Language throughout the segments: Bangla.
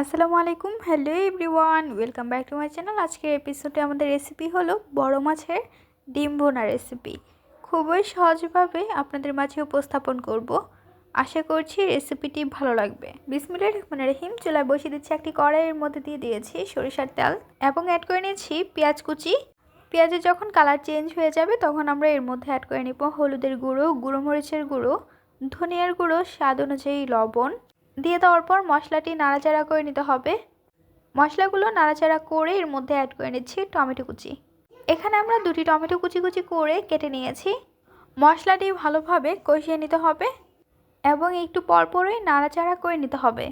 আসসালামু আলাইকুম। Hello everyone welcome back to my channel আজকের এপিসোডে আমাদের রেসিপি হলো বড় মাছের ডিম ভোনা রেসিপি খুবই সহজভাবে আপনাদের মাঝে উপস্থাপন করব। আশা করছি রেসিপিটি ভালো লাগবে। বিসমিল্লাহ রহমান রহিম, চুলায় বসিয়ে দিচ্ছি একটি কড়াইয়ের মধ্যে দিয়ে দিয়েছি সরিষার তেল এবং অ্যাড করে নিয়েছি পেঁয়াজ কুচি। পেঁয়াজের যখন কালার চেঞ্জ হয়ে যাবে, তখন আমরা এর মধ্যে অ্যাড করে নিব হলুদের গুঁড়ো গুঁড়ো মরিচের গুঁড়ো, ধনিয়ার গুঁড়ো, স্বাদ অনুযায়ী লবণ। দিয়ে দেওয়ার পর মশলাটি নাড়াচাড়া করে নিতে হবে। মশলাগুলো নাড়াচাড়া করে এর মধ্যে অ্যাড করে নিচ্ছি টমেটো কুচি। এখানে আমরা দুটি টমেটো কুচি কুচি করে কেটে নিয়েছি। মশলাটি ভালোভাবে কষিয়ে নিতে হবে এবং একটু পরপরই নাড়াচাড়া করে নিতে হবে।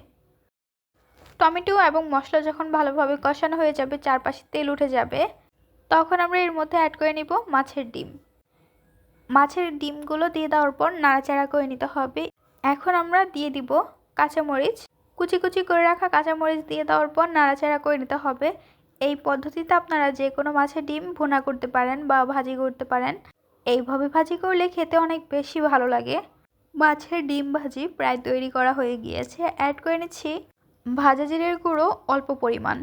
টমেটো এবং মশলা যখন ভালোভাবে কষানো হয়ে যাবে, চারপাশে তেল উঠে যাবে, তখন আমরা এর মধ্যে অ্যাড করে নিব মাছের ডিম। মাছের ডিমগুলো দিয়ে দেওয়ার পর নাড়াচাড়া করে নিতে হবে। এখন আমরা দিয়ে দিব কাঁচামরিচ। কুচি কুচি করে রাখা কাঁচামরিচ দিয়ে দেওয়ার পর নাড়াচাড়া করে নিতে হবে। এই পদ্ধতিতে আপনারা যে কোনো মাছের ডিম ভুনা করতে পারেন বা ভাজি করতে পারেন। এইভাবে ভাজি করলে খেতে অনেক বেশি ভালো লাগে। মাছের ডিম ভাজি প্রায় তৈরি করা হয়ে গিয়েছে। অ্যাড করে নিচ্ছি ভাজা জিরের গুঁড়ো অল্প পরিমাণ।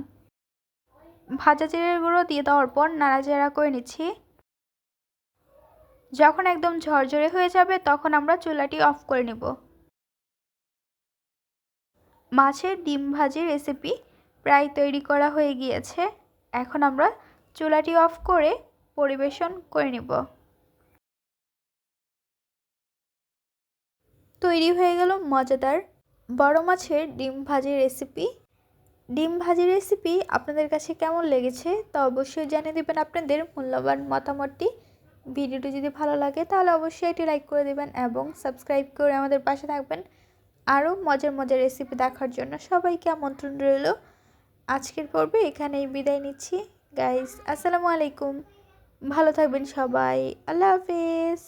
ভাজা জিরের গুঁড়ো দিয়ে দেওয়ার পর নাড়াচাড়া করে নিচ্ছি। যখন একদম ঝরঝরে হয়ে যাবে তখন আমরা চুলাটি অফ করে নেব। মাছের ডিম ভাজি রেসিপি প্রায় তৈরি করা হয়ে গিয়েছে। এখন আমরা চুলাটি অফ করে পরিবেশন করে নেব। তৈরি হয়ে গেল মজাদার বড় মাছের ডিম ভাজি রেসিপি ডিম ভাজি রেসিপি আপনাদের কাছে কেমন লেগেছে তা অবশ্যই জানিয়ে দেবেন আপনাদের মূল্যবান মতামতটি। ভিডিওটি যদি ভালো লাগে তাহলে অবশ্যই এটি লাইক করে দেবেন এবং সাবস্ক্রাইব করে আমাদের পাশে থাকবেন। আরও মজার মজার রেসিপি দেখার জন্য সবাইকে আমন্ত্রণ রইল। আজকের পর্বে এখানেই বিদায় নিচ্ছি। গাইস আসসালামু আলাইকুম। ভালো থাকবেন সবাই। আল্লাহ হাফিজ।